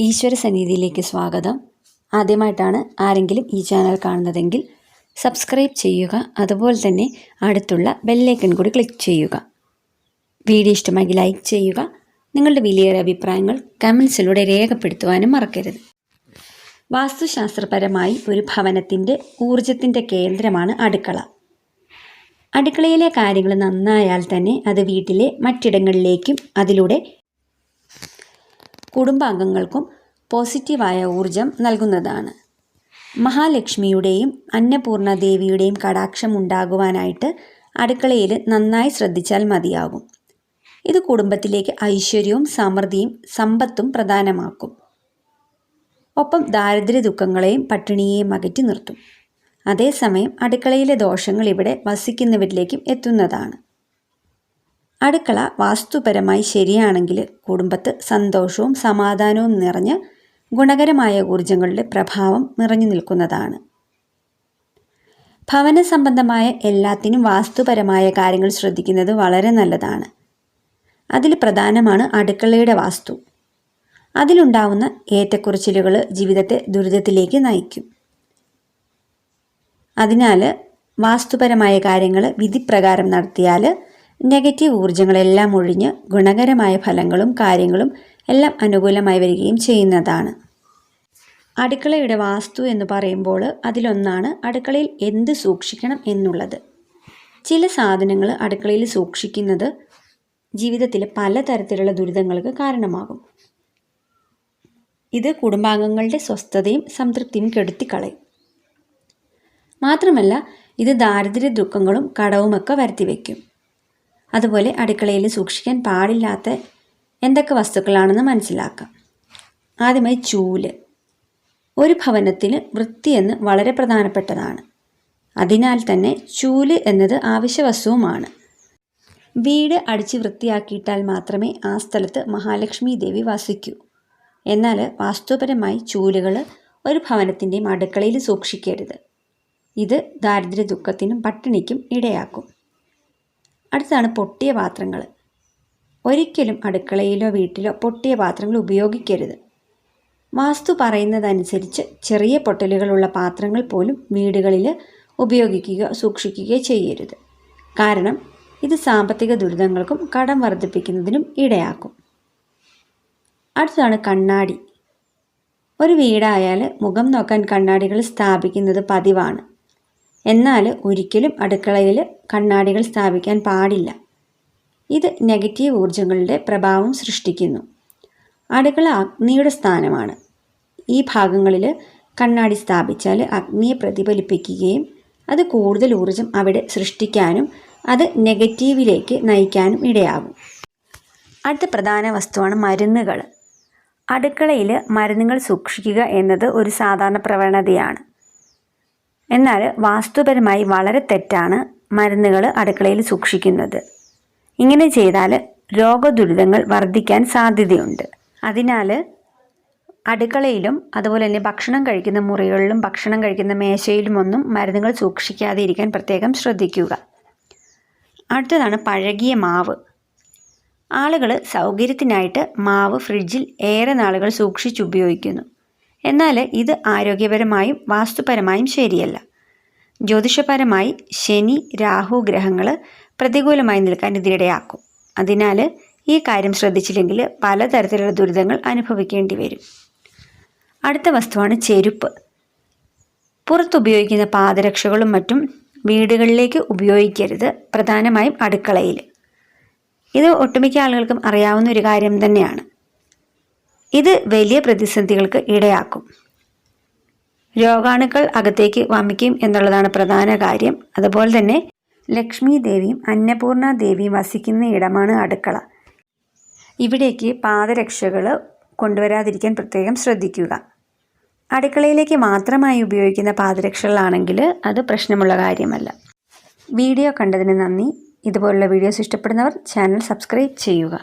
ഈശ്വര സന്നിധിയിലേക്ക് സ്വാഗതം. ആദ്യമായിട്ടാണ് ആരെങ്കിലും ഈ ചാനൽ കാണുന്നതെങ്കിൽ സബ്സ്ക്രൈബ് ചെയ്യുക അതുപോലെ തന്നെ അടുത്തുള്ള ബെല്ലൈക്കൺ കൂടി ക്ലിക്ക് ചെയ്യുക. വീഡിയോ ഇഷ്ടമായി ലൈക്ക് ചെയ്യുക നിങ്ങളുടെ വിലയേറെ അഭിപ്രായങ്ങൾ കമൻസിലൂടെ രേഖപ്പെടുത്തുവാനും മറക്കരുത്. വാസ്തുശാസ്ത്രപരമായി ഒരു ഭവനത്തിന്റെ ഊർജത്തിന്റെ കേന്ദ്രമാണ് അടുക്കള. അടുക്കളയിലെ കാര്യങ്ങൾ നന്നായാൽ തന്നെ അത് വീട്ടിലെ മറ്റിടങ്ങളിലേക്കും അതിലൂടെ കുടുംബാംഗങ്ങൾക്കും പോസിറ്റീവായ ഊർജം നൽകുന്നതാണ്. മഹാലക്ഷ്മിയുടെയും അന്നപൂർണ ദേവിയുടെയും കടാക്ഷം ഉണ്ടാകുവാനായിട്ട് അടുക്കളയിൽ നന്നായി ശ്രദ്ധിച്ചാൽ മതിയാകും. ഇത് കുടുംബത്തിലേക്ക് ഐശ്വര്യവും സമൃദ്ധിയും സമ്പത്തും പ്രധാനമാക്കും. ഒപ്പം ദാരിദ്ര്യ ദുഃഖങ്ങളെയും പട്ടിണിയെയും അകറ്റി നിർത്തും. അതേസമയം അടുക്കളയിലെ ദോഷങ്ങൾ ഇവിടെ വസിക്കുന്നവരിലേക്കും എത്തുന്നതാണ്. അടുക്കള വാസ്തുപരമായി ശരിയാണെങ്കിൽ കുടുംബത്ത് സന്തോഷവും സമാധാനവും നിറഞ്ഞ് ഗുണകരമായ ഊർജങ്ങളുടെ പ്രഭാവം നിറഞ്ഞു നിൽക്കുന്നതാണ്. ഭവന സംബന്ധമായ എല്ലാത്തിനും വാസ്തുപരമായ കാര്യങ്ങൾ ശ്രദ്ധിക്കുന്നത് വളരെ നല്ലതാണ്. അതിൽ പ്രധാനമാണ് അടുക്കളയുടെ വാസ്തു. അതിലുണ്ടാവുന്ന ഏറ്റക്കുറച്ചിലുകൾ ജീവിതത്തെ ദുരിതത്തിലേക്ക് നയിക്കും. അതിനാൽ വാസ്തുപരമായ കാര്യങ്ങൾ വിധിപ്രകാരം നടത്തിയാൽ നെഗറ്റീവ് ഊർജങ്ങളെല്ലാം ഒഴിഞ്ഞ് ഗുണകരമായ ഫലങ്ങളും കാര്യങ്ങളും എല്ലാം അനുകൂലമായി വരികയും ചെയ്യുന്നതാണ്. അടുക്കളയുടെ വാസ്തു എന്ന് പറയുമ്പോൾ അതിലൊന്നാണ് അടുക്കളയിൽ എന്ത് സൂക്ഷിക്കണം എന്നുള്ളത്. ചില സാധനങ്ങൾ അടുക്കളയിൽ സൂക്ഷിക്കുന്നത് ജീവിതത്തിൽ പലതരത്തിലുള്ള ദുരിതങ്ങൾക്ക് കാരണമാകും. ഇത് കുടുംബാംഗങ്ങളുടെ സ്വസ്ഥതയും സംതൃപ്തിയും കെടുത്തിക്കളയും. മാത്രമല്ല ഇത് ദാരിദ്ര്യ ദുഃഖങ്ങളും കടവുമൊക്കെ വരുത്തിവെക്കും. അതുപോലെ അടുക്കളയിൽ സൂക്ഷിക്കാൻ പാടില്ലാത്ത എന്തൊക്കെ വസ്തുക്കളാണെന്ന് മനസ്സിലാക്കാം. ആദ്യമായി ചൂൽ. ഒരു ഭവനത്തിന് വൃത്തിയെന്ന് വളരെ പ്രധാനപ്പെട്ടതാണ്. അതിനാൽ തന്നെ ചൂൽ എന്നത് ആവശ്യവസ്തുവുമാണ് വീട് അടിച്ച് വൃത്തിയാക്കിയിട്ടാൽ മാത്രമേ ആ സ്ഥലത്ത് മഹാലക്ഷ്മി ദേവി വസിക്കൂ. എന്നാൽ വാസ്തുപരമായി ചൂലുകൾ ഒരു ഭവനത്തിന്റെയും അടുക്കളയിൽ സൂക്ഷിക്കരുത്. ഇത് ദാരിദ്ര്യ ദുഃഖത്തിനും പട്ടിണിക്കും ഇടയാക്കും. അടുത്താണ് പൊട്ടിയ പാത്രങ്ങൾ ഒരിക്കലും അടുക്കളയിലോ വീട്ടിലോ പൊട്ടിയ പാത്രങ്ങൾ ഉപയോഗിക്കരുത്. വാസ്തു പറയുന്നതനുസരിച്ച് ചെറിയ പൊട്ടലുകളുള്ള പാത്രങ്ങൾ പോലും വീടുകളിൽ ഉപയോഗിക്കുകയോ സൂക്ഷിക്കുകയോ ചെയ്യരുത്. കാരണം ഇത് സാമ്പത്തിക ദുരിതങ്ങൾക്കും കടം വർദ്ധിപ്പിക്കുന്നതിനും ഇടയാക്കും. അടുത്താണ് കണ്ണാടി. ഒരു വീടായാൽ മുഖം നോക്കാൻ കണ്ണാടികൾ സ്ഥാപിക്കുന്നത് പതിവാണ്. എന്നാൽ ഒരിക്കലും അടുക്കളയിൽ കണ്ണാടികൾ സ്ഥാപിക്കാൻ പാടില്ല. ഇത് നെഗറ്റീവ് ഊർജങ്ങളുടെ പ്രഭാവം സൃഷ്ടിക്കുന്നു. അടുക്കള അഗ്നിയുടെ സ്ഥാനമാണ്. ഈ ഭാഗങ്ങളിൽ കണ്ണാടി സ്ഥാപിച്ചാൽ അഗ്നിയെ പ്രതിഫലിപ്പിക്കുകയും അത് കൂടുതൽ ഊർജം അവിടെ സൃഷ്ടിക്കാനും അത് നെഗറ്റീവിലേക്ക് നയിക്കാനും ഇടയാകും. അടുത്ത പ്രധാന വസ്തുവാണ് മരുന്നുകൾ. അടുക്കളയിൽ മരുന്നുകൾ സൂക്ഷിക്കുക എന്നത് ഒരു സാധാരണ പ്രവണതയാണ്. എന്നാൽ വാസ്തുപരമായി വളരെ തെറ്റാണ് മരുന്നുകൾ അടുക്കളയിൽ സൂക്ഷിക്കുന്നത്. ഇങ്ങനെ ചെയ്താൽ രോഗദുരിതങ്ങൾ വർദ്ധിക്കാൻ സാധ്യതയുണ്ട്. അതിനാൽ അടുക്കളയിലും അതുപോലെ തന്നെ ഭക്ഷണം കഴിക്കുന്ന മുറികളിലും ഭക്ഷണം കഴിക്കുന്ന മേശയിലുമൊന്നും മരുന്നുകൾ സൂക്ഷിക്കാതെ ഇരിക്കാൻ പ്രത്യേകം ശ്രദ്ധിക്കുക. അടുത്തതാണ് പഴകിയ മാവ്. ആളുകൾ സൗകര്യത്തിനായിട്ട് മാവ് ഫ്രിഡ്ജിൽ ഏറെ നാളുകൾ സൂക്ഷിച്ചുപയോഗിക്കുന്നു. എന്നാൽ ഇത് ആരോഗ്യപരമായും വാസ്തുപരമായും ശരിയല്ല. ജ്യോതിഷപരമായി ശനി രാഹു ഗ്രഹങ്ങൾ പ്രതികൂലമായി നിൽക്കാൻ ഇതിനിടയാക്കും. അതിനാൽ ഈ കാര്യം ശ്രദ്ധിച്ചില്ലെങ്കിൽ പലതരത്തിലുള്ള ദുരിതങ്ങൾ അനുഭവിക്കേണ്ടി വരും. അടുത്ത വസ്തുവാണ് ചെരുപ്പ്. പുറത്തുപയോഗിക്കുന്ന പാദരക്ഷകളും മറ്റും വീടുകളിലേക്ക് ഉപയോഗിക്കരുത് പ്രധാനമായും അടുക്കളയിൽ. ഇത് ഒട്ടുമിക്ക ആളുകൾക്കും അറിയാവുന്ന ഒരു കാര്യം തന്നെയാണ്. ഇത് വലിയ പ്രതിസന്ധികൾക്ക് ഇടയാക്കും. രോഗാണുക്കൾ അകത്തേക്ക് വമിക്കും എന്നുള്ളതാണ് പ്രധാന കാര്യം. അതുപോലെ തന്നെ ലക്ഷ്മി ദേവിയും അന്നപൂർണ ദേവിയും വസിക്കുന്ന ഇടമാണ് അടുക്കള. ഇവിടേക്ക് പാദരക്ഷകൾ കൊണ്ടുവരാതിരിക്കാൻ പ്രത്യേകം ശ്രദ്ധിക്കുക. അടുക്കളയിലേക്ക് മാത്രമായി ഉപയോഗിക്കുന്ന പാദരക്ഷകളാണെങ്കിൽ അത് പ്രശ്നമുള്ള കാര്യമല്ല. വീഡിയോ കണ്ടതിന് നന്ദി. ഇതുപോലുള്ള വീഡിയോസ് ഇഷ്ടപ്പെടുന്നവർ ചാനൽ സബ്സ്ക്രൈബ് ചെയ്യുക.